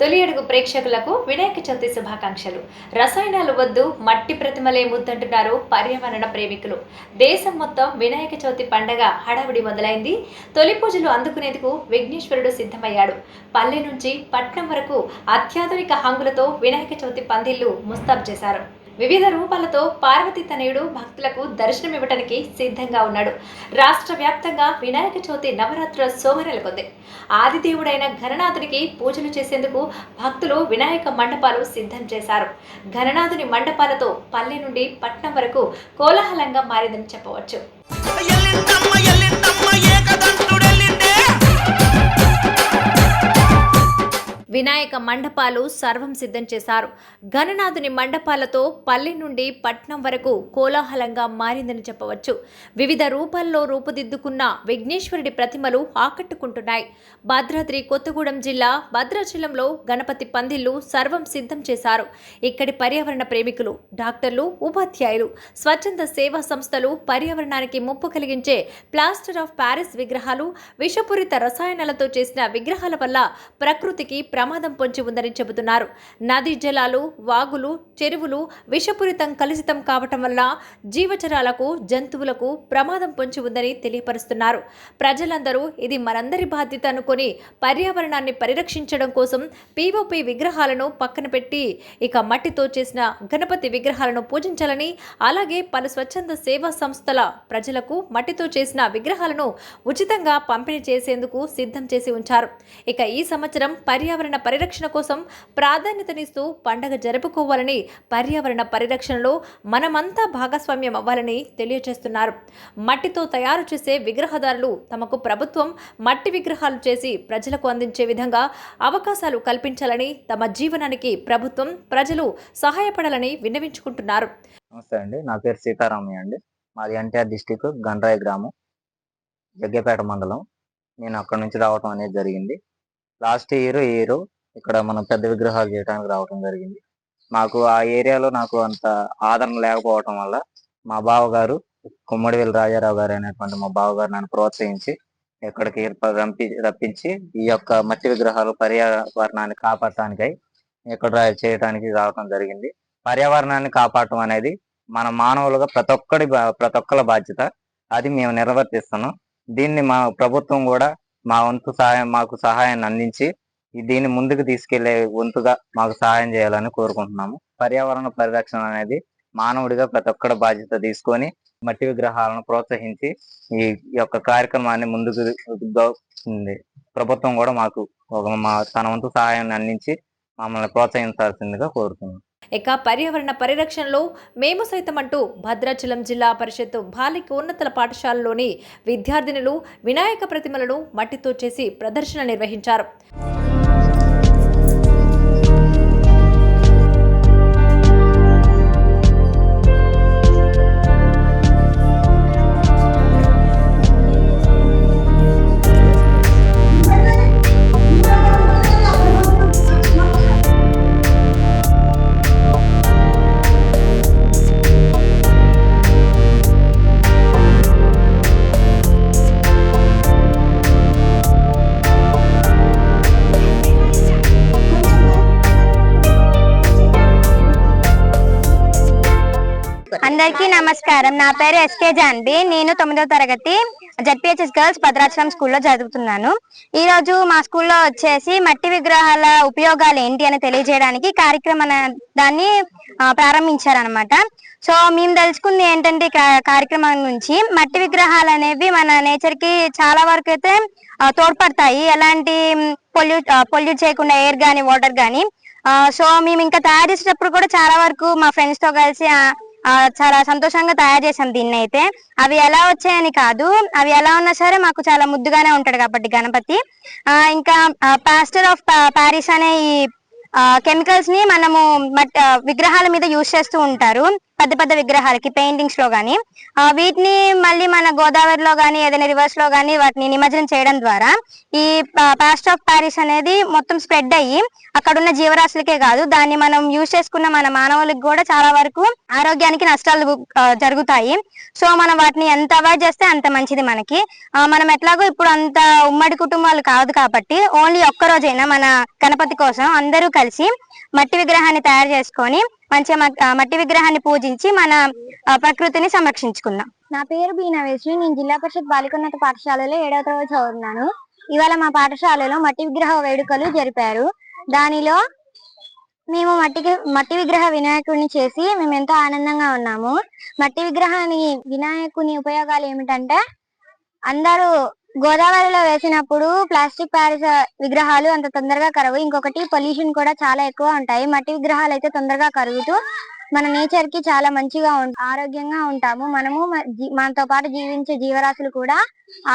తొలి అడుగు ప్రేక్షకులకు వినాయక చవితి శుభాకాంక్షలు. రసాయనాలు వద్దు మట్టి ప్రతిమలే ముద్దంటున్నారు పర్యావరణ ప్రేమికులు. దేశం మొత్తం వినాయక చవితి పండగ హడావిడి మొదలైంది. తొలి పూజలు అందుకునేందుకు విఘ్నేశ్వరుడు సిద్ధమయ్యాడు. పల్లె నుంచి పట్నం వరకు అత్యాధునిక హంగులతో వినాయక చవితి పందిళ్ళు ముస్తాబ్ చేశారు. వివిధ రూపాలతో పార్వతీ తనయుడు భక్తులకు దర్శనమివ్వటానికి సిద్ధంగా ఉన్నాడు. రాష్ట్ర వ్యాప్తంగా వినాయక చవితి నవరాత్రుల సోమరెలకొంది ఆదిదేవుడైన ఘననాథునికి పూజలు చేసేందుకు భక్తులు వినాయక మండపాలు సిద్ధం చేశారు. ఘననాథుని మండపాలతో పల్లె నుండి పట్నం వరకు కోలాహలంగా మారిందని చెప్పవచ్చు. వినాయక మండపాలు సర్వం సిద్ధం చేశారు. గణనాథుని మండపాలతో పల్లె నుండి పట్నం వరకు కోలాహలంగా మారిందని చెప్పవచ్చు. వివిధ రూపాల్లో రూపుదిద్దుకున్న విఘ్నేశ్వరుడి ప్రతిమలు ఆకట్టుకుంటున్నాయి. భద్రాద్రి కొత్తగూడెం జిల్లా భద్రాచలంలో గణపతి పందిళ్ళు సర్వం సిద్ధం చేశారు. ఇక్కడి పర్యావరణ ప్రేమికులు డాక్టర్లు ఉపాధ్యాయులు స్వచ్ఛంద సేవా సంస్థలు పర్యావరణానికి ముప్పు కలిగించే ప్లాస్టర్ ఆఫ్ ప్యారిస్ విగ్రహాలు విషపూరిత రసాయనాలతో చేసిన విగ్రహాల వల్ల ప్రకృతికి ప్రమాదం పొంచి ఉందని చెబుతున్నారు. నదీ జలాలు వాగులు చెరువులు విషపూరితం కలుషితం కావటం వల్ల జీవచరాలకు జంతువులకు ప్రమాదం పొంచి ఉందని తెలియపరుస్తున్నారు. ప్రజలందరూ ఇది మనందరి బాధ్యత అనుకొని పర్యావరణాన్ని పరిరక్షించడం కోసం పీఓపీ విగ్రహాలను పక్కన పెట్టి ఇక మట్టితో చేసిన గణపతి విగ్రహాలను పూజించాలని అలాగే పలు స్వచ్ఛంద సేవా సంస్థల ప్రజలకు మట్టితో చేసిన విగ్రహాలను ఉచితంగా పంపిణీ చేసేందుకు సిద్ధం చేసి ఉంచారు. ఇక ఈ సంవత్సరం పర్యావరణ పరిరక్షణ కోసం ప్రాధాన్యతనిస్తూ పండగ జరుపుకోవాలని పర్యావరణ పరిరక్షణలో మనమంతా భాగస్వామ్యం అవ్వాలని తెలియజేస్తున్నారు. మట్టితో తయారు చేసే విగ్రహదారులు తమకు ప్రభుత్వం మట్టి విగ్రహాలు చేసి ప్రజలకు అందించే విధంగా అవకాశాలు కల్పించాలని తమ జీవనానికి ప్రభుత్వం ప్రజలు సహాయపడాలని విన్నవించుకుంటున్నారు. నమస్తే అండి. నా పేరు సీతారామయ్య అండి. మాది ఎన్టీఆర్ డిస్టిక్ గండ్రాయి గ్రామం జగ్గపేట మండలం. నేను అక్కడ నుంచి రావటం అనేది జరిగింది. లాస్ట్ ఇయర్ ఇయర్ ఇక్కడ మనం పెద్ద విగ్రహాలు చేయడానికి రావటం జరిగింది. మాకు ఆ ఏరియాలో నాకు అంత ఆదరణ లేకపోవటం వల్ల మా బావగారు కుమ్మడివేలు రాజారావు గారు అనేటువంటి మా బావగారు నన్ను ప్రోత్సహించి ఇక్కడికి రంపి రప్పించి ఈ యొక్క మట్టి విగ్రహాలు పర్యావరణాన్ని కాపాడటానికై ఇక్కడ రా- చేయడానికి రావటం జరిగింది. పర్యావరణాన్ని కాపాడటం అనేది మన మానవులుగా ప్రతి ఒక్కడి బా- ప్రతి ఒక్కల బాధ్యత. అది మేము నిర్వర్తిస్తున్నాం. దీన్ని మా ప్రభుత్వం కూడా మా వంతు సహాయం మాకు సహాయాన్ని అందించి దీన్ని ముందుకు తీసుకెళ్ళే వంతుగా మాకు సహాయం చేయాలని కోరుకుంటున్నాము పర్యావరణ పరిరక్షణ అనేది మానవుడిగా ప్రతి ఒక్కడ బాధ్యత తీసుకొని మట్టి విగ్రహాలను ప్రోత్సహించి ఈ యొక్క కార్యక్రమాన్ని ముందుకు ఉంది. ప్రభుత్వం కూడా మాకు ఒక మా తన వంతు సహాయాన్ని అందించి మమ్మల్ని ప్రోత్సహించాల్సిందిగా కోరుతున్నాం ఇక పర్యావరణ పరిరక్షణలో మేము సైతం అంటూ భద్రాచలం జిల్లా పరిషత్ బాలిక ఉన్నతల పాఠశాలలోని విద్యార్థినులు వినాయక ప్రతిమలను మట్టితో చేసి ప్రదర్శన నిర్వహించారు. నమస్కారం. నా పేరు ఎస్కే జాన్బి. నేను తొమ్మిదో తరగతి జడ్పిహెచ్ఎస్ గర్ల్స్ భద్రాచలం స్కూల్లో చదువుతున్నాను. ఈ రోజు మా స్కూల్లో వచ్చేసి మట్టి విగ్రహాల ఉపయోగాలు ఏంటి అని తెలియజేయడానికి కార్యక్రమం దాన్ని ప్రారంభించారనమాట సో మేము తెలుసుకుంది ఏంటంటే కార్యక్రమం నుంచి మట్టి విగ్రహాలు అనేవి మన నేచర్కి చాలా వరకు అయితే తోడ్పడతాయి. ఎలాంటి పొల్యూట్ పొల్యూట్ చేయకుండా ఎయిర్ గానీ వాటర్ గానీ. సో మేము ఇంకా తయారు చేసేటప్పుడు కూడా చాలా వరకు మా ఫ్రెండ్స్తో కలిసి చాలా సంతోషంగా తయారు చేసాం దీన్ని అయితే అవి ఎలా వచ్చాయని కాదు అవి ఎలా ఉన్నా సరే మాకు చాలా ముద్దుగానే ఉంటాడు కాబట్టి గణపతి. ఆ, ఇంకా పాస్టర్ ఆఫ్ ప్యారిస్ అనే ఈ కెమికల్స్ని మనము మట్ విగ్రహాల మీద యూజ్ చేస్తూ ఉంటారు. పెద్ద పెద్ద విగ్రహాలకి పెయింటింగ్స్లో గానీ వీటిని మళ్ళీ మన గోదావరిలో గానీ ఏదైనా రివర్స్లో గానీ వాటిని నిమజ్జనం చేయడం ద్వారా ఈ పాస్ట్ ఆఫ్ ప్యారిస్ అనేది మొత్తం స్ప్రెడ్ అయ్యి అక్కడ ఉన్న జీవరాశులకే కాదు దాన్ని మనం యూజ్ చేసుకున్న మన మానవులకు కూడా చాలా వరకు ఆరోగ్యానికి నష్టాలు జరుగుతాయి. సో మనం వాటిని ఎంత అవాయిడ్ చేస్తే అంత మంచిది మనకి. మనం ఎట్లాగో ఇప్పుడు అంత ఉమ్మడి కుటుంబాలు కాదు కాబట్టి ఓన్లీ ఒక్క రోజైనా మన గణపతి కోసం అందరూ కలిసి మట్టి విగ్రహాన్ని తయారు చేసుకొని మంచిగా మట్టి విగ్రహాన్ని పూజించి మన ప్రకృతిని సంరక్షించుకుందాం. నా పేరు బీనా నవేశ్వరి నేను జిల్లా పరిషత్ బాలికోన్నత పాఠశాలలో ఏడవ తరగతి చదువుతున్నాను. ఇవాళ మా పాఠశాలలో మట్టి విగ్రహ వేడుకలు జరిపారు. దానిలో మేము మట్టికి మట్టి విగ్రహ వినాయకుడిని చేసి మేము ఎంతో ఆనందంగా ఉన్నాము. మట్టి విగ్రహాన్ని వినాయకుని ఉపయోగాలు ఏమిటంటే అందరూ గోదావరిలో వేసినప్పుడు ప్లాస్టిక్ ప్యారిస్ విగ్రహాలు అంత తొందరగా కరవు. ఇంకొకటి పొల్యూషన్ కూడా చాలా ఎక్కువ ఉంటాయి. మట్టి విగ్రహాలు అయితే తొందరగా కరుగుతూ మన నేచర్కి చాలా మంచిగా ఆరోగ్యంగా ఉంటాము. మనము మనతో పాటు జీవించే జీవరాశులు కూడా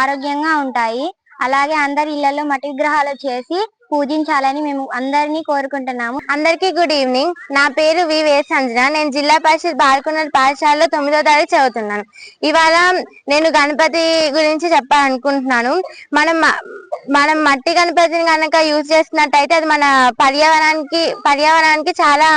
ఆరోగ్యంగా ఉంటాయి. అలాగే అందరి ఇళ్ళలో మట్టి విగ్రహాలు చేసి పూజించాలని మేము అందరినీ కోరుకుంటున్నాము. అందరికీ గుడ్ ఈవినింగ్ నా పేరు వి సంజన నేను జిల్లా పరిషత్ బాలకున్నత పాఠశాలలో తొమ్మిదో తరగతి చదువుతున్నాను. ఇవాళ నేను గణపతి గురించి చెప్పాలనుకుంటున్నాను. మనం మనం మట్టి గణపతిని కనుక యూజ్ చేస్తున్నట్టయితే అది మన పర్యావరణానికి పర్యావరణానికి చాలా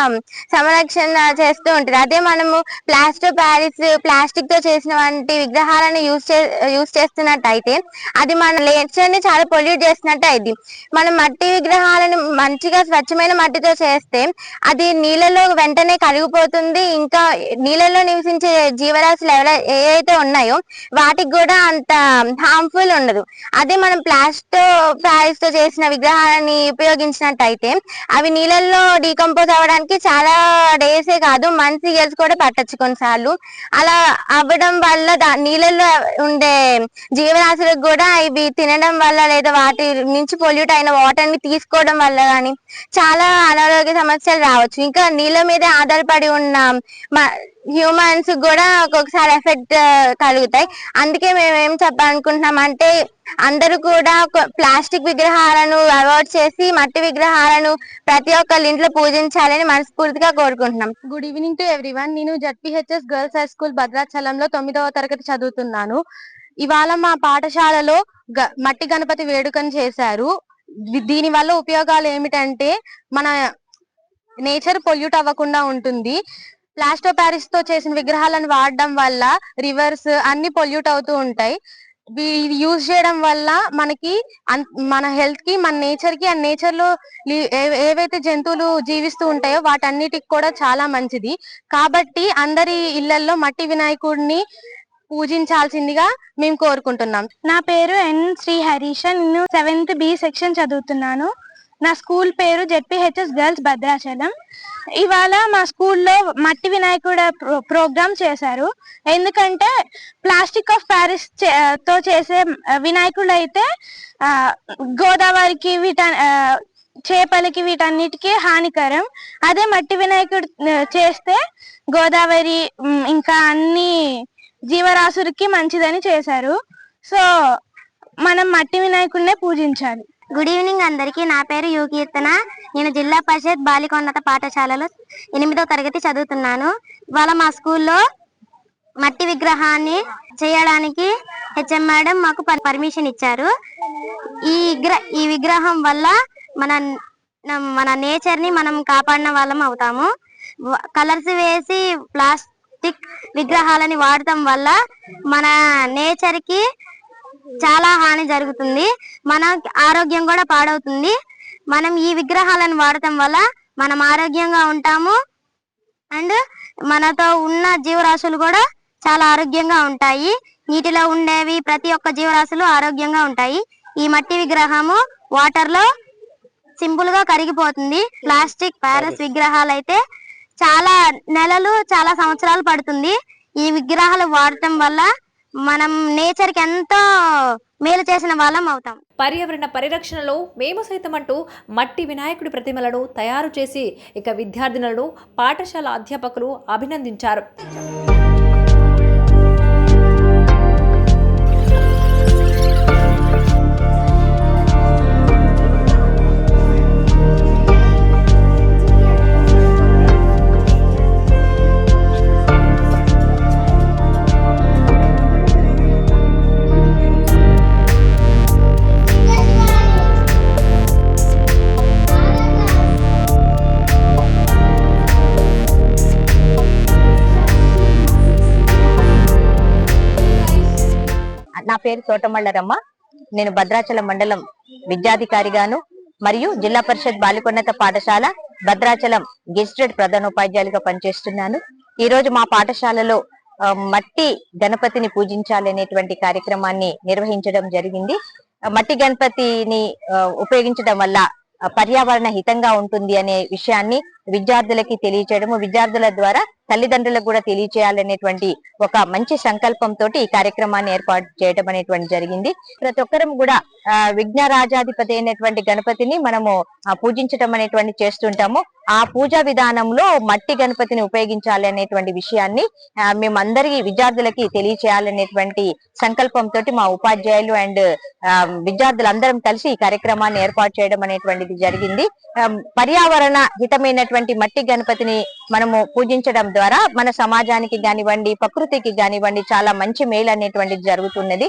సంరక్షణ చేస్తూ ఉంటుంది. అదే మనము ప్లాస్టిక్ ప్యారిస్ ప్లాస్టిక్తో చేసిన వంటి విగ్రహాలను యూజ్ చే యూజ్ చేస్తున్నట్టయితే అది మన నేచర్ని చాలా పొల్యూట్ చేసినట్టు అయింది మనం మట్టి విగ్రహాలను మంచిగా స్వచ్ఛమైన మట్టితో చేస్తే అది నీళ్ళలో వెంటనే కరిగిపోతుంది. ఇంకా నీళ్ళలో నివసించే జీవరాశులు ఎవర ఏవైతే ఉన్నాయో వాటికి కూడా అంత హార్మ్ఫుల్ ఉండదు. అదే మనం ప్లాస్టో ప్యారిస్తో చేసిన విగ్రహాలని ఉపయోగించినట్టయితే అవి నీళ్ళల్లో డీకంపోజ్ అవ్వడానికి చాలా డేసే కాదు మంత్స్ ఇయర్స్ కూడా పట్టొచ్చు కొన్నిసార్లు. అలా అవ్వడం వల్ల నీళ్ళల్లో ఉండే జీవరాశులకు కూడా ఇవి తినడం వల్ల లేదా వాటి నుంచి పొల్యూట్ అయిన వాటర్ని తీసుకోవడం వల్ల కానీ చాలా అనారోగ్య సమస్యలు రావచ్చు. ఇంకా నీళ్ళ మీద ఆధారపడి ఉన్న హ్యూమన్స్ కూడా ఒక్కొక్కసారి ఎఫెక్ట్ కలుగుతాయి. అందుకే మేము ఏం చెప్పాలనుకుంటున్నాం అంటే అందరూ కూడా ప్లాస్టిక్ విగ్రహాలను అవాయిడ్ చేసి మట్టి విగ్రహాలను ప్రతి ఒక్కరి ఇంట్లో పూజించాలని మనస్ఫూర్తిగా కోరుకుంటున్నాం. గుడ్ ఈవినింగ్ టు ఎవ్రీవన్ నేను జడ్పిహెచ్ఎస్ గర్ల్స్ హై స్కూల్ భద్రాచలంలో తొమ్మిదవ తరగతి చదువుతున్నాను. ఇవాళ మా పాఠశాలలో గ- మట్టి గణపతి వేడుకను చేశారు. దీని వల్ల ఉపయోగాలు ఏమిటంటే మన నేచర్ పొల్యూట్ అవ్వకుండా ఉంటుంది. ప్లాస్టో ప్యారిస్తో చేసిన విగ్రహాలను వాడడం వల్ల రివర్స్ అన్ని పొల్యూట్ అవుతూ ఉంటాయి. యూజ్ చేయడం వల్ల మనకి అన్- మన హెల్త్కి మన నేచర్కి ఆ నేచర్లో ఏ- ఏవైతే జంతువులు జీవిస్తూ ఉంటాయో వాటన్నిటికి కూడా చాలా మంచిది. కాబట్టి అందరి ఇళ్ళలో మట్టి వినాయకుడిని పూజించాల్సిందిగా మేము కోరుకుంటున్నాం. నా పేరు ఎన్ శ్రీ హరీష. నేను సెవెంత్ బి సెక్షన్ చదువుతున్నాను. నా స్కూల్ పేరు జెడ్పిహెచ్ఎస్ గర్ల్స్ భద్రాచలం. ఇవాళ మా స్కూల్లో మట్టి వినాయకుడ ప్రో- ప్రోగ్రామ్ చేశారు. ఎందుకంటే ప్లాస్టిక్ ఆఫ్ ప్యారిస్తో చేసే వినాయకుడు అయితే గోదావరికి వీట చేపలకి వీటన్నిటికీ హానికరం. అదే మట్టి వినాయకుడు చేస్తే గోదావరి ఇంకా అన్ని జీవరాశులకి మంచిదని చేశారు. సో మనం మట్టి వినాయకుడినే పూజించాలి. గుడ్ ఈవినింగ్ అందరికీ. నా పేరు యుకీర్తన నేను జిల్లా పరిషత్ బాలికోన్నత పాఠశాలలో ఎనిమిదో తరగతి చదువుతున్నాను. ఇవాళ మా స్కూల్లో మట్టి విగ్రహాన్ని చేయడానికి హెచ్ఎం మేడం మాకు పర్- పర్మిషన్ ఇచ్చారు. ఈ ఈ విగ్రహం వల్ల మన మన నేచర్ని మనం కాపాడిన వాళ్ళం అవుతాము. కలర్స్ వేసి ప్లాస్టిక్ విగ్రహాలని వాడటం వల్ల మన నేచర్కి చాలా హాని జరుగుతుంది. మన ఆరోగ్యం కూడా పాడవుతుంది. మనం ఈ విగ్రహాలను వాడటం వల్ల మనం ఆరోగ్యంగా ఉంటాము. అండ్ మనతో ఉన్న జీవరాశులు కూడా చాలా ఆరోగ్యంగా ఉంటాయి. నీటిలో ఉండేవి ప్రతి ఒక్క జీవరాశులు ఆరోగ్యంగా ఉంటాయి. ఈ మట్టి విగ్రహము వాటర్లో సింపుల్గా కరిగిపోతుంది. ప్లాస్టిక్ ప్యారస్ విగ్రహాలు అయితే చాలా నెలలు చాలా సంవత్సరాలు పడుతుంది. ఈ విగ్రహాలు వాడటం వల్ల మనం నేచర్కి ఎంతో మేలు చేసిన వాళ్ళం అవుతాం. పర్యావరణ పరిరక్షణలో మేము సైతం అంటూ మట్టి వినాయకుడి ప్రతిమలను తయారు చేసి ఇక విద్యార్థినులను పాఠశాల అధ్యాపకులు అభినందించారు. పేరు తోటమల్లరమ్మ. నేను భద్రాచలం మండలం విద్యాధికారిగాను మరియు జిల్లా పరిషత్ బాలికోన్నత పాఠశాల భద్రాచలం గెజిటెడ్ ప్రధానోపాధ్యాయులుగా పనిచేస్తున్నాను. ఈ రోజు మా పాఠశాలలో మట్టి గణపతిని పూజించాలనేటువంటి కార్యక్రమాన్ని నిర్వహించడం జరిగింది. మట్టి గణపతిని ఉపయోగించడం వల్ల పర్యావరణ హితంగా ఉంటుంది అనే విషయాన్ని విద్యార్థులకి తెలియచేయడము విద్యార్థుల ద్వారా తల్లిదండ్రులకు కూడా తెలియచేయాలనేటువంటి ఒక మంచి సంకల్పంతో ఈ కార్యక్రమాన్ని ఏర్పాటు చేయడం అనేటువంటి జరిగింది. ప్రతి ఒక్కరం కూడా ఆ, విఘ్నరాజాధిపతి అయినటువంటి గణపతిని మనము పూజించటం పూజించడం అనేటువంటి చేస్తుంటాము. ఆ పూజా విధానంలో మట్టి గణపతిని ఉపయోగించాలి అనేటువంటి విషయాన్ని మేమందరికీ విద్యార్థులకి తెలియచేయాలనేటువంటి సంకల్పంతో మా ఉపాధ్యాయులు అండ్ విద్యార్థులందరం కలిసి ఈ కార్యక్రమాన్ని ఏర్పాటు చేయడం అనేటువంటిది జరిగింది. పర్యావరణ హితమైనటువంటి మట్టి గణపతిని మనము పూజించడం ద్వారా మన సమాజానికి కానివ్వండి ప్రకృతికి కానివ్వండి చాలా మంచి మేలు అనేటువంటిది జరుగుతున్నది.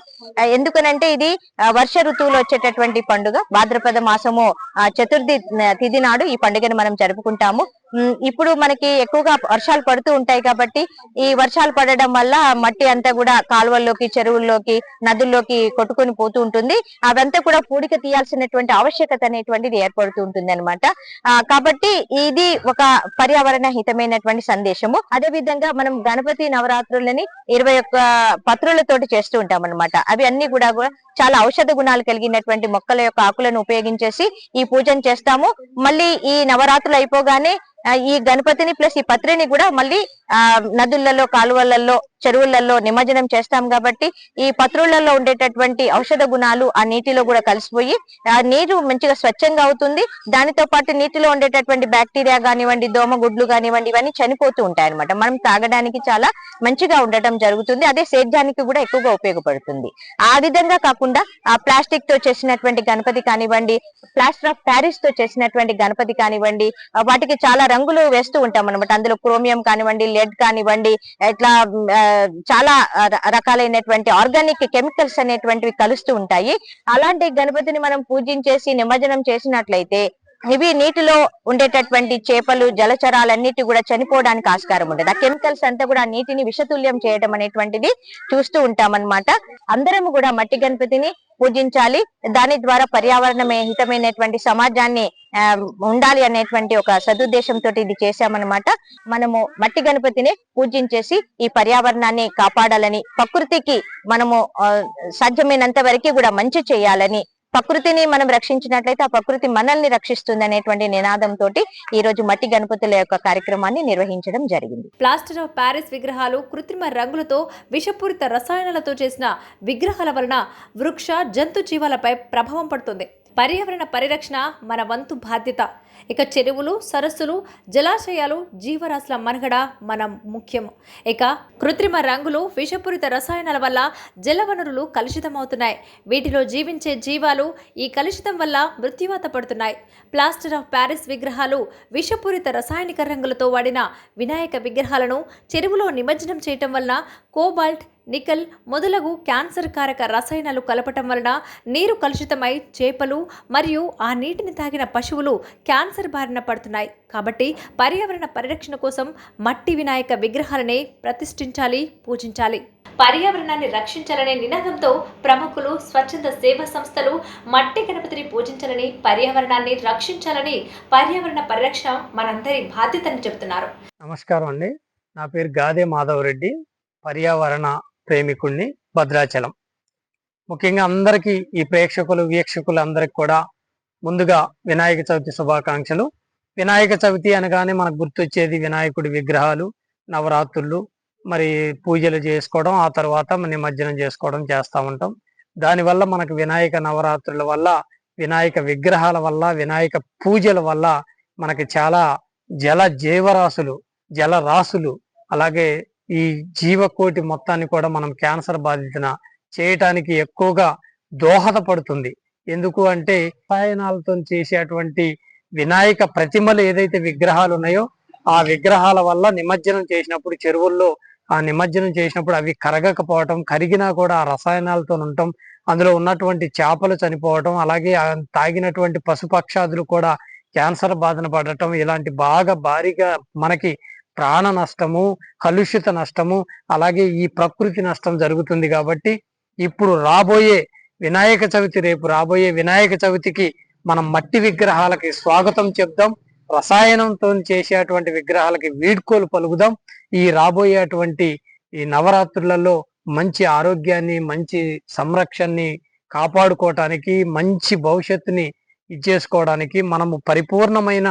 ఎందుకనంటే ఇది వర్ష ఋతువులో వచ్చేటటువంటి పండుగ. భాద్రపద మాసము ఆ, చతుర్థి తిథి నాడు ఈ పండుగను మనం జరుపుకుంటాము. ఇప్పుడు మనకి ఎక్కువగా వర్షాలు పడుతూ ఉంటాయి కాబట్టి ఈ వర్షాలు పడడం వల్ల మట్టి అంతా కూడా కాలువల్లోకి చెరువుల్లోకి నదుల్లోకి కొట్టుకొని పోతూ ఉంటుంది. అదంతా కూడా పూడిక తీయాల్సినటువంటి ఆవశ్యకత అనేటువంటిది ఏర్పడుతూ ఉంటుంది అనమాట కాబట్టి ఇది ఒక పర్యావరణ హితమైనటువంటి సందేశము. అదే విధంగా మనం గణపతి నవరాత్రులని ఇరవై ఒక్క పత్రులతోటి చేస్తూ ఉంటాం అనమాట అవి అన్ని కూడా కూడా చాలా ఔషధ గుణాలు కలిగినటువంటి మొక్కల యొక్క ఆకులను ఉపయోగించేసి ఈ పూజను చేస్తాము. మళ్ళీ ఈ నవరాత్రులు అయిపోగానే ఈ గణపతిని ప్లస్ ఈ పత్రిని కూడా మళ్ళీ ఆ నదులలో కాలువలలో చెరువులలో నిమజ్జనం చేస్తాం కాబట్టి ఈ పత్రులలో ఉండేటటువంటి ఔషధ గుణాలు ఆ నీటిలో కూడా కలిసిపోయి ఆ నీరు మంచిగా స్వచ్ఛంగా అవుతుంది. దానితో పాటు నీటిలో ఉండేటటువంటి బ్యాక్టీరియా కానివ్వండి దోమ గుడ్లు కానివ్వండి ఇవన్నీ చనిపోతూ ఉంటాయి అనమాట మనం తాగడానికి చాలా మంచిగా ఉండటం జరుగుతుంది. అదే సేద్యానికి కూడా ఎక్కువగా ఉపయోగపడుతుంది. ఆ విధంగా కాకుండా ఆ ప్లాస్టిక్తో చేసినటువంటి గణపతి కానివ్వండి ప్లాస్టర్ ఆఫ్ ప్యారిస్తో చేసినటువంటి గణపతి కానివ్వండి వాటికి చాలా రంగులు వేస్తూ ఉంటాం అనమాట అందులో క్రోమియం కానివ్వండి లెడ్ కానివ్వండి ఇట్లా చాలా ర- రకాలైనటువంటి ఆర్గానిక్ కెమికల్స్ అనేటువంటివి కలుస్తూ ఉంటాయి. అలాంటి గణపతిని మనం పూజించేసి నిమజ్జనం చేసినట్లయితే ఇవి నీటిలో ఉండేటటువంటి చేపలు జలచరాలన్నిటి కూడా చనిపోవడానికి ఆస్కారం ఉండదు. ఆ కెమికల్స్ అంతా కూడా నీటిని విషతుల్యం చేయడం అనేటువంటిది చూస్తూ ఉంటామన్నమాట. అందరం కూడా మట్టి గణపతిని పూజించాలి. దాని ద్వారా పర్యావరణమే హితమైనటువంటి సమాజాన్ని ఆ, ఉండాలి అనేటువంటి ఒక సదుద్దేశంతో ఇది చేశామన్నమాట. మనము మట్టి గణపతిని పూజించేసి ఈ పర్యావరణాన్ని కాపాడాలని ప్రకృతికి మనము సాధ్యమైనంత వరకు కూడా మంచి చేయాలని ప్రకృతిని మనం రక్షించినట్లయితే ఆ ప్రకృతి మనల్ని రక్షిస్తుంది అనేటువంటి నినాదంతో ఈ రోజు మట్టి గణపతుల యొక్క కార్యక్రమాన్ని నిర్వహించడం జరిగింది. ప్లాస్టర్ ఆఫ్ ప్యారిస్ విగ్రహాలు కృత్రిమ రంగులతో విషపూరిత రసాయనాలతో చేసిన విగ్రహాల వలన వృక్ష జంతు జీవాలపై ప్రభావం పడుతుంది. పర్యావరణ పరిరక్షణ మన వంతు బాధ్యత. ఇక చెరువులు సరస్సులు జలాశయాలు జీవరాశుల మనుగడ మనం ముఖ్యం. ఇక కృత్రిమ రంగులు విషపూరిత రసాయనాల వల్ల జలవనరులు కలుషితమవుతున్నాయి. వీటిలో జీవించే జీవాలు ఈ కలుషితం వల్ల మృత్యువాత పడుతున్నాయి. ప్లాస్టర్ ఆఫ్ ప్యారిస్ విగ్రహాలు విషపూరిత రసాయనిక రంగులతో వాడిన వినాయక విగ్రహాలను చెరువులో నిమజ్జనం చేయటం వలన కోబాల్ట్ నికల్ మొదలగు క్యాన్సర్ కారక రసాయనాలు కలపటం వలన నీరు కలుషితమై చేపలు మరియు ఆ నీటిని తాగిన పశువులు క్యాన్సర్ బారిన పడుతున్నాయి. కాబట్టి పర్యావరణ పరిరక్షణ కోసం మట్టి వినాయక విగ్రహాలనే ప్రతిష్ఠించాలి పూజించాలి. పర్యావరణాన్ని రక్షించాలనే నినాదంతో ప్రముఖులు స్వచ్ఛంద సేవా సంస్థలు మట్టి గణపతిని పూజించాలని పర్యావరణాన్ని రక్షించాలని పర్యావరణ పరిరక్షణ మనందరి బాధ్యతని చెబుతున్నారు. నమస్కారం అండి. నా పేరు గాదే మాధవరెడ్డి. పర్యావరణ ప్రేమికుణ్ణి భద్రాచలం. ముఖ్యంగా అందరికీ ఈ ప్రేక్షకులు వీక్షకులు అందరికి కూడా ముందుగా వినాయక చవితి శుభాకాంక్షలు. వినాయక చవితి అనగానే మనకు గుర్తొచ్చేది వినాయకుడి విగ్రహాలు నవరాత్రులు మరి పూజలు చేసుకోవడం ఆ తర్వాత నిమజ్జనం చేసుకోవడం చేస్తూ ఉంటాం. దానివల్ల మనకు వినాయక నవరాత్రుల వల్ల వినాయక విగ్రహాల వల్ల వినాయక పూజల వల్ల మనకి చాలా జల జీవరాశులు జలరాశులు అలాగే ఈ జీవకోటి మొత్తాన్ని కూడా మనం క్యాన్సర్ బాధితున చేయటానికి ఎక్కువగా దోహదపడుతుంది. ఎందుకు అంటే రసాయనాలతో చేసేటువంటి వినాయక ప్రతిమలు ఏదైతే విగ్రహాలు ఉన్నాయో ఆ విగ్రహాల వల్ల నిమజ్జనం చేసినప్పుడు చెరువుల్లో ఆ నిమజ్జనం చేసినప్పుడు అవి కరగకపోవటం కరిగినా కూడా ఆ రసాయనాలతో ఉండటం అందులో ఉన్నటువంటి చేపలు చనిపోవటం అలాగే తాగినటువంటి పశుపక్షాదులు కూడా క్యాన్సర్ బాధన పడటం ఇలాంటి బాగా భారీగా మనకి ప్రాణ నష్టము కలుషిత నష్టము అలాగే ఈ ప్రకృతి నష్టం జరుగుతుంది కాబట్టి ఇప్పుడు రాబోయే వినాయక చవితి రేపు రాబోయే వినాయక చవితికి మనం మట్టి విగ్రహాలకి స్వాగతం చెప్దాం. రసాయనంతో చేసేటువంటి విగ్రహాలకి వీడ్కోలు పలుకుదాం. ఈ రాబోయేటువంటి ఈ నవరాత్రులలో మంచి ఆరోగ్యాన్ని మంచి సంరక్షణని కాపాడుకోవటానికి మంచి భవిష్యత్తుని ఇచ్చేసుకోవడానికి మనము పరిపూర్ణమైన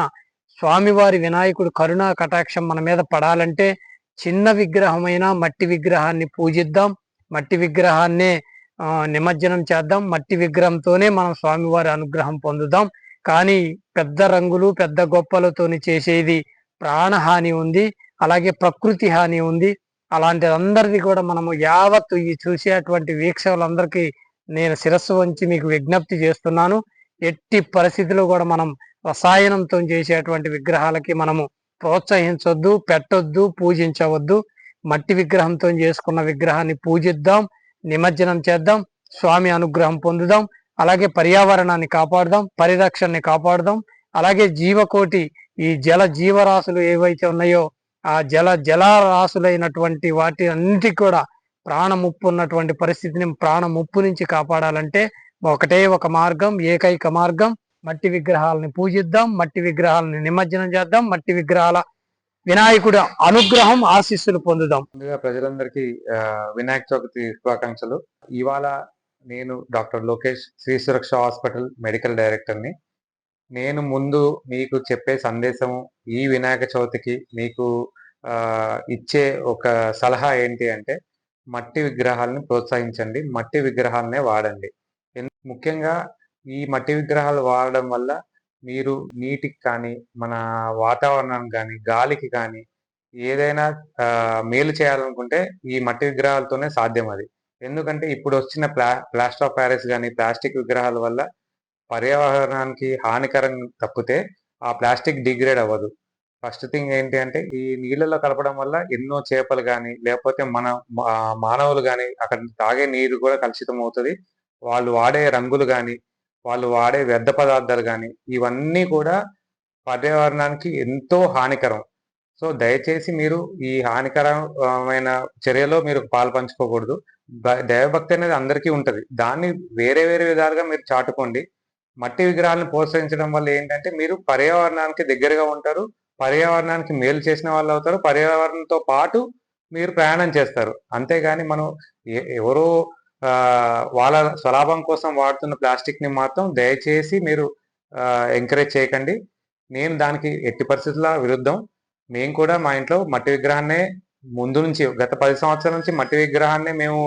స్వామివారి వినాయకుడు కరుణా కటాక్షం మన మీద పడాలంటే చిన్న విగ్రహమైన మట్టి విగ్రహాన్ని పూజిద్దాం మట్టి విగ్రహాన్నే నిమజ్జనం చేద్దాం మట్టి విగ్రహంతోనే మనం స్వామివారి అనుగ్రహం పొందుదాం. కానీ పెద్ద రంగులు పెద్ద గొప్పలతోని చేసేది ప్రాణహాని ఉంది అలాగే ప్రకృతి హాని ఉంది. అలాంటి అందరిది కూడా మనము యావత్తు ఈ చూసేటువంటి వీక్షకులందరికీ నేను శిరస్సు వంచి మీకు విజ్ఞప్తి చేస్తున్నాను. ఎట్టి పరిస్థితిలో కూడా మనం రసాయనంతో చేసేటువంటి విగ్రహాలకి మనము ప్రోత్సహించొద్దు పెట్టొద్దు పూజించవద్దు. మట్టి విగ్రహంతో చేసుకున్న విగ్రహాన్ని పూజిద్దాం నిమజ్జనం చేద్దాం స్వామి అనుగ్రహం పొందుదాం అలాగే పర్యావరణాన్ని కాపాడుదాం పరిరక్షణని కాపాడుదాం అలాగే జీవకోటి ఈ జల జీవరాశులు ఏవైతే ఉన్నాయో ఆ జల జలరాశులైనటువంటి వాటి అన్నిటికి కూడా ప్రాణ ముప్పు ఉన్నటువంటి పరిస్థితిని ప్రాణ ముప్పు నుంచి కాపాడాలంటే ఒకటే ఒక మార్గం ఏకైక మార్గం మట్టి విగ్రహాలని పూజిద్దాం మట్టి విగ్రహాలని నిమజ్జనం చేద్దాం మట్టి విగ్రహాల వినాయకుడు అనుగ్రహం ఆశీస్సులు పొందుదాం. ముందుగా ప్రజలందరికీ వినాయక చవితి శుభాకాంక్షలు. ఇవాళ నేను doctor Lokesh Shri Suraksha hospital medical డైరెక్టర్ని. నేను ముందు మీకు చెప్పే సందేశము ఈ వినాయక చవితికి మీకు ఇచ్చే ఒక సలహా ఏంటి అంటే మట్టి విగ్రహాలని ప్రోత్సహించండి మట్టి విగ్రహాలనే వాడండి. ముఖ్యంగా ఈ మట్టి విగ్రహాలు వాడడం వల్ల మీరు నీటికి కానీ మన వాతావరణానికి కానీ గాలికి కానీ ఏదైనా మేలు చేయాలనుకుంటే ఈ మట్టి విగ్రహాలతోనే సాధ్యం అది. ఎందుకంటే ఇప్పుడు వచ్చిన ప్లా ప్లాస్టర్ ఆఫ్ ప్యారిస్ కానీ ప్లాస్టిక్ విగ్రహాల వల్ల పర్యావరణానికి హానికరం తప్పితే ఆ ప్లాస్టిక్ డిగ్రేడ్ అవ్వదు. ఫస్ట్ థింగ్ ఏంటి అంటే ఈ నీళ్ళలో కలపడం వల్ల ఎన్నో చేపలు కానీ లేకపోతే మన మా- మానవులు కానీ అక్కడ తాగే నీరు కూడా కలుషితం అవుతుంది వాళ్ళు వాడే రంగులు కానీ వాళ్ళు వాడే వ్యర్థ పదార్థాలు కానీ ఇవన్నీ కూడా పర్యావరణానికి ఎంతో హానికరం. సో దయచేసి మీరు ఈ హానికరమైన చర్యలో మీరు పాల్పంచుకోకూడదు దైవభక్తి అనేది అందరికీ ఉంటుంది. దాన్ని వేరే వేరే విధాలుగా మీరు చాటుకోండి. మట్టి విగ్రహాలను ప్రోత్సహించడం వల్ల ఏంటంటే మీరు పర్యావరణానికి దగ్గరగా ఉంటారు. పర్యావరణానికి మేలు చేసిన వాళ్ళు అవుతారు. పర్యావరణంతో పాటు మీరు ప్రయాణం చేస్తారు. అంతేగాని మనం ఎ- ఎవరో వాళ్ళ స్వలాభం కోసం వాడుతున్న ప్లాస్టిక్ని మాత్రం దయచేసి మీరు ఎంకరేజ్ చేయకండి. నేను దానికి ఎట్టి పరిస్థితుల విరుద్ధం. మేము కూడా మా ఇంట్లో మట్టి విగ్రహాన్నే ముందు నుంచి గత పది సంవత్సరాల నుంచి మట్టి విగ్రహాన్నే మేము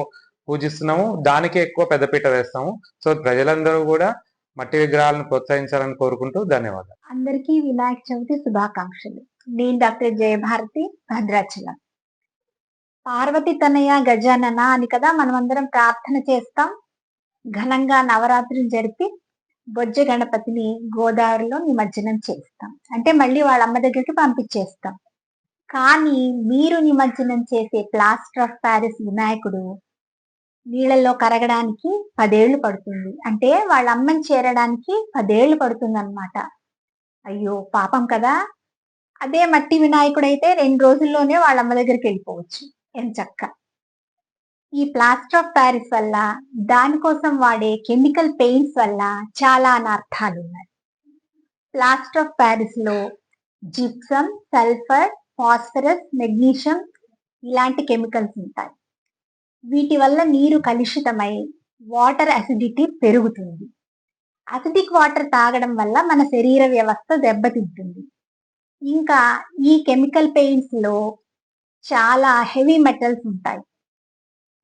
పూజిస్తున్నాము. దానికే ఎక్కువ పెద్దపీట వేస్తాము. సో ప్రజలందరూ కూడా మట్టి విగ్రహాలను ప్రోత్సహించాలని కోరుకుంటూ ధన్యవాదాలు. అందరికీ వినాయక చవితి శుభాకాంక్షలు. నేను డాక్టర్ జయభారతి భద్రాచలం పార్వతి తనయ గజానన అని కదా మనమందరం ప్రార్థన చేస్తాం. ఘనంగా నవరాత్రులు జరిపి బొజ్జ గణపతిని గోదావరిలో నిమజ్జనం చేస్తాం. అంటే మళ్ళీ వాళ్ళ అమ్మ దగ్గరికి పంపించేస్తాం. కానీ మీరు నిమజ్జనం చేసే ప్లాస్టర్ ఆఫ్ ప్యారిస్ వినాయకుడు నీళ్ళల్లో కరగడానికి పదేళ్ళు పడుతుంది. అంటే వాళ్ళ అమ్మని చేరడానికి పదేళ్ళు పడుతుంది అయ్యో పాపం కదా. అదే మట్టి వినాయకుడు అయితే రెండు రోజుల్లోనే వాళ్ళ అమ్మ దగ్గరికి వెళ్ళిపోవచ్చు. ఎంచక్క ఈ ప్లాస్టర్ ఆఫ్ ప్యారిస్ వల్ల దానికోసం వాడే కెమికల్ పెయింట్స్ వల్ల చాలా అనర్థాలు ఉన్నాయి ప్లాస్టర్ ఆఫ్ ప్యారిస్లో జిప్సమ్ సల్ఫర్ ఫాస్ఫరస్ మెగ్నీషియం ఇలాంటి కెమికల్స్ ఉంటాయి. వీటి వల్ల నీరు కలుషితమై వాటర్ అసిడిటీ పెరుగుతుంది. అసిడిక్ వాటర్ తాగడం వల్ల మన శరీర వ్యవస్థ దెబ్బతింటుంది. ఇంకా ఈ కెమికల్ పెయింట్స్లో చాలా హెవీ మెటల్స్ ఉంటాయి.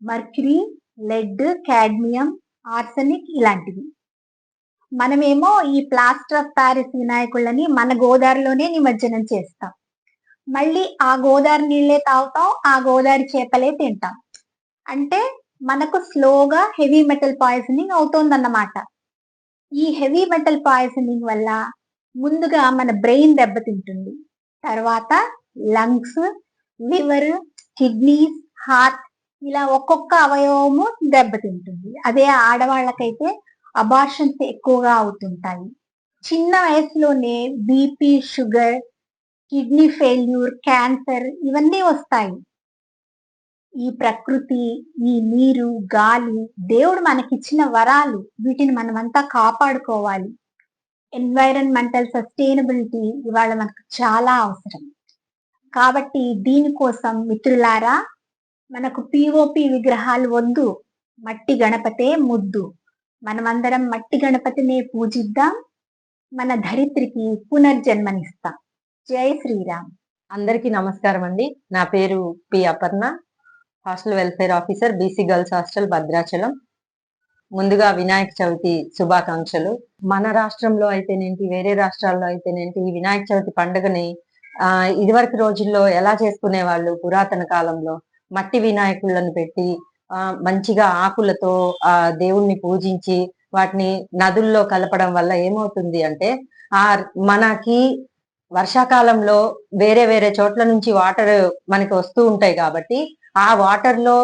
మర్క్యూరీ లెడ్ కాడ్మియం ఆర్సెనిక్ ఇలాంటివి. మనమేమో ఈ ప్లాస్టర్ ఆఫ్ ప్యారిస్ వినాయకుళ్ళని మన గోదావరిలోనే నిమజ్జనం చేస్తాం. మళ్ళీ ఆ గోదావరి నీళ్ళే తాగుతాం ఆ గోదావరి చేపలే తింటాం. అంటే మనకు స్లోగా హెవీ మెటల్ పాయిజనింగ్ అవుతోందన్నమాట. ఈ హెవీ మెటల్ పాయిజనింగ్ వల్ల ముందుగా మన బ్రెయిన్ దెబ్బతింటుంది. తర్వాత లంగ్స్ లివర్ కిడ్నీస్ హార్ట్ ఇలా ఒక్కొక్క అవయవము దెబ్బతింటుంది. అదే ఆడవాళ్ళకైతే అబార్షన్స్ ఎక్కువగా అవుతుంటాయి. చిన్న వయసులోనే BP sugar kidney failure cancer ఇవన్నీ వస్తాయి. ఈ ప్రకృతి ఈ నీరు గాలి దేవుడు మనకిచ్చిన వరాలు. వీటిని మనమంతా కాపాడుకోవాలి. ఎన్వైరన్మెంటల్ సస్టైనబిలిటీ ఇవాళ మనకు చాలా అవసరం. కాబట్టి దీనికోసం మిత్రులారా మనకు పిఓపి విగ్రహాలు వద్దు మట్టి గణపతే ముద్దు. మనమందరం మట్టి గణపతినే పూజిద్దాం మన ధరిత్రికి పునర్జన్మనిస్తాం. జై శ్రీరామ్. అందరికీ నమస్కారం అండి. నా పేరు P Aparna hostel welfare officer BC girls hostel Bhadrachalam. ముందుగా వినాయక చవితి శుభాకాంక్షలు. మన రాష్ట్రంలో అయితేనేంటి వేరే రాష్ట్రాల్లో అయితేనేంటి ఈ వినాయక చవితి పండుగని ఆ ఇదివరకు రోజుల్లో ఎలా చేసుకునే వాళ్ళు పురాతన కాలంలో? మట్టి వినాయకులను పెట్టి ఆ మంచిగా ఆకులతో ఆ దేవుణ్ణి పూజించి వాటిని నదుల్లో కలపడం వల్ల ఏమవుతుంది అంటే ఆ మనకి వర్షాకాలంలో వేరే వేరే చోట్ల నుంచి వాటర్ మనకి వస్తూ ఉంటాయి కాబట్టి ఆ వాటర్లో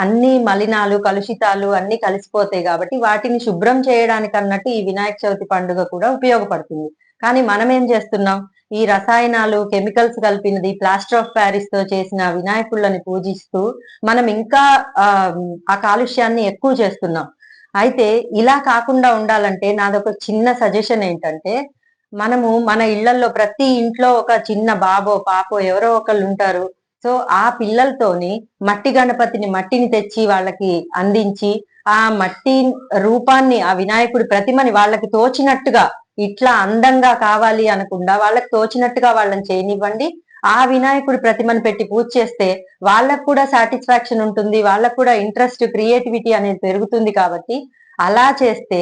అన్ని మలినాలు కలుషితాలు అన్ని కలిసిపోతాయి కాబట్టి వాటిని శుభ్రం చేయడానికి అన్నట్టు ఈ వినాయక చవితి పండుగ కూడా ఉపయోగపడుతుంది. కానీ మనం ఏం చేస్తున్నాం? ఈ రసాయనాలు కెమికల్స్ కలిపినది ప్లాస్టర్ ఆఫ్ ప్యారిస్తో చేసిన వినాయకుళ్ళని పూజిస్తూ మనం ఇంకా ఆ ఆ కాలుష్యాన్ని ఎక్కువ చేస్తున్నాం. అయితే ఇలా కాకుండా ఉండాలంటే నాదొక చిన్న సజెషన్ ఏంటంటే మనము మన ఇళ్ళలో ప్రతి ఇంట్లో ఒక చిన్న బాబో పాపో ఎవరో ఒకళ్ళు ఉంటారు. సో ఆ పిల్లలతోని మట్టి గణపతిని మట్టిని తెచ్చి వాళ్ళకి అందించి ఆ మట్టి రూపాన్ని ఆ వినాయకుడి ప్రతిమని వాళ్ళకి తోచినట్టుగా ఇట్లా అందంగా కావాలి అనకుండా వాళ్ళకి తోచినట్టుగా వాళ్ళని చేయనివ్వండి. ఆ వినాయకుడి ప్రతిమను పెట్టి పూజ చేస్తే వాళ్ళకు కూడా సాటిస్ఫాక్షన్ ఉంటుంది వాళ్ళకు కూడా ఇంట్రెస్ట్ క్రియేటివిటీ అనేది పెరుగుతుంది కాబట్టి అలా చేస్తే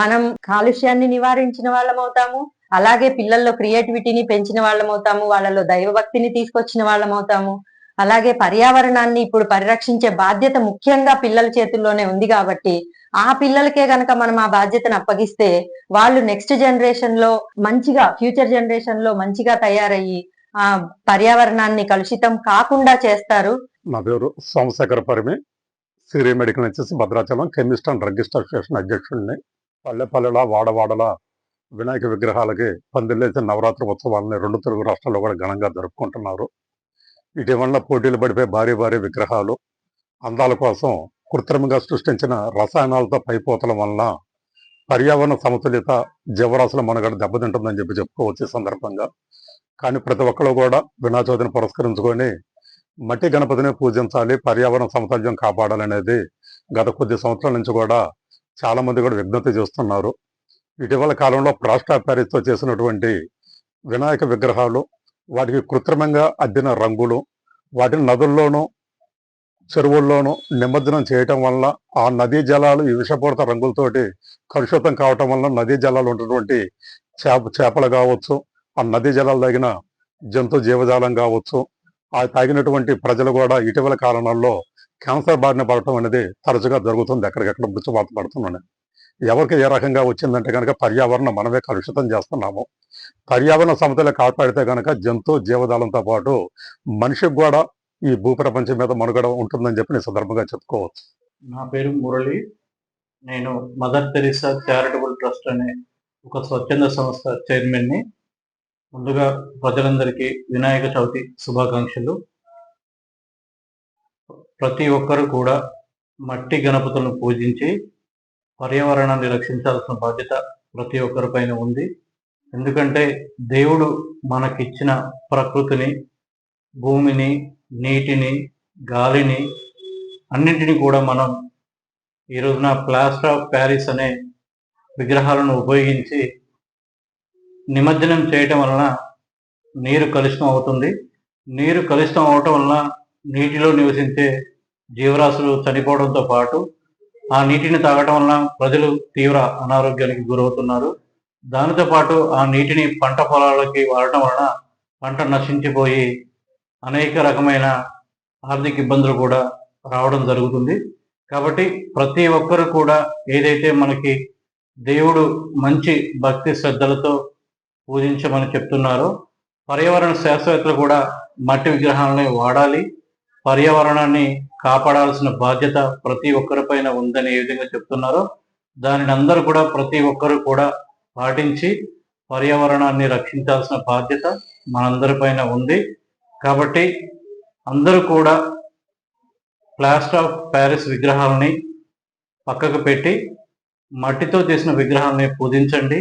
మనం కాలుష్యాన్ని నివారించిన వాళ్ళం అవుతాము అలాగే పిల్లల్లో క్రియేటివిటీని పెంచిన వాళ్ళం అవుతాము వాళ్ళలో దైవభక్తిని తీసుకొచ్చిన వాళ్ళం అవుతాము. అలాగే పర్యావరణాన్ని ఇప్పుడు పరిరక్షించే బాధ్యత ముఖ్యంగా పిల్లల చేతుల్లోనే ఉంది కాబట్టి ఆ పిల్లలకే గనక మనం ఆ బాధ్యతను అప్పగిస్తే వాళ్ళు నెక్స్ట్ జనరేషన్లో మంచిగా ఫ్యూచర్ జనరేషన్లో మంచిగా తయారయ్యి ఆ పర్యావరణాన్ని కలుషితం కాకుండా చేస్తారు. నా పేరు సోమశేఖర పరిమి సిరి మెడికల్ వచ్చేసి Bhadrachalam chemist and druggist association అధ్యక్షుడిని. పల్లె పల్లెలా వాడవాడల వినాయక విగ్రహాలకి పందిళ్ళేసి నవరాత్రి ఉత్సవాలని రెండు తెలుగు రాష్ట్రాల్లో కూడా ఘనంగా జరుపుకుంటున్నారు. ఇటీవల పోటీలు పడిపోయి భారీ భారీ విగ్రహాలు అందాల కోసం కృత్రిమంగా సృష్టించిన రసాయనాలతో పైపోతల వలన పర్యావరణ సమతుల్యత జీవరాశుల మనగడ దెబ్బతింటుందని చెప్పి చెప్పుకోవచ్చు సందర్భంగా. కానీ ప్రతి ఒక్కరు కూడా వినాచోదని పురస్కరించుకొని మట్టి గణపతిని పూజించాలి పర్యావరణ సమతుల్యం కాపాడాలనేది గత కొద్ది సంవత్సరాల నుంచి కూడా చాలా మంది కూడా విజ్ఞప్తి చేస్తున్నారు. ఇటీవల కాలంలో ప్లాస్టర్ ఆఫ్ చేసినటువంటి వినాయక విగ్రహాలు వాటికి కృత్రిమంగా అద్దిన రంగులు వాటిని నదుల్లోనూ చెరువుల్లోనూ నిమజ్జనం చేయటం వల్ల ఆ నదీ జలాలు ఈ విషపూరిత రంగులతోటి కలుషితం కావటం వల్ల నదీ జలాలు ఉన్నటువంటి చేప చేపలు కావచ్చు ఆ నదీ జలాలు తగిన జంతు జీవజాలం కావచ్చు ఆ తాగినటువంటి ప్రజలు కూడా ఇటీవల కాలంలో క్యాన్సర్ బారిన పడటం అనేది తరచుగా జరుగుతుంది ఎక్కడికెక్కడ మృత్యువాత పడుతున్నాను ఎవరికి ఏ రకంగా వచ్చిందంటే కనుక పర్యావరణం మనమే కలుషితం చేస్తున్నాము. పర్యావరణ సమతలు కాపాడితే కనుక జంతు జీవజాలంతో పాటు మనిషికి కూడా ఈ భూప్రపంచం మీద మనుగడ ఉంటుందని చెప్పి నేను సందర్భంగా చెప్పుకోవచ్చు. నా పేరు మురళి. నేను మదర్ తెరిసా చారిటబుల్ ట్రస్ట్ అనే ఒక స్వచ్ఛంద సంస్థ చైర్మన్ని. ముందుగా ప్రజలందరికీ వినాయక చవితి శుభాకాంక్షలు. ప్రతి ఒక్కరు కూడా మట్టి గణపతులను పూజించి పర్యావరణాన్ని రక్షించాల్సిన బాధ్యత ప్రతి ఒక్కరిపైన ఉంది. ఎందుకంటే దేవుడు మనకిచ్చిన ప్రకృతిని భూమిని నీటిని గాలిని అన్నింటినీ కూడా మనం ఈ రోజున ప్లాస్టర్ ఆఫ్ ప్యారిస్ అనే విగ్రహాలను ఉపయోగించి నిమజ్జనం చేయటం వలన నీరు కలుషితం అవుతుంది. నీరు కలుషితం అవటం వలన నీటిలో నివసించే జీవరాశులు చనిపోవడంతో పాటు ఆ నీటిని తాగటం వలన ప్రజలు తీవ్ర అనారోగ్యానికి గురవుతున్నారు. దానితో పాటు ఆ నీటిని పంట పొలాలకి వాడటం వలన పంట నశించిపోయి అనేక రకమైన ఆర్థిక ఇబ్బందులు కూడా రావడం జరుగుతుంది. కాబట్టి ప్రతి ఒక్కరు కూడా ఏదైతే మనకి దేవుడు మంచి భక్తి శ్రద్ధలతో పూజించమని చెప్తున్నారో పర్యావరణ శాస్త్రవేత్తలు కూడా మట్టి విగ్రహాలని వాడాలి. పర్యావరణాన్ని కాపాడాల్సిన బాధ్యత ప్రతి ఒక్కరిపైన ఉందని ఏ విధంగా చెప్తున్నారో దానిని అందరూ కూడా ప్రతి ఒక్కరు కూడా పాటించి పర్యావరణాన్ని రక్షించాల్సిన బాధ్యత మనందరిపైన ఉంది. కాబట్టి అందరూ కూడా ప్లాస్టర్ ఆఫ్ ప్యారిస్ విగ్రహాలని పక్కకు పెట్టి మట్టితో చేసిన విగ్రహాలని పూజించండి.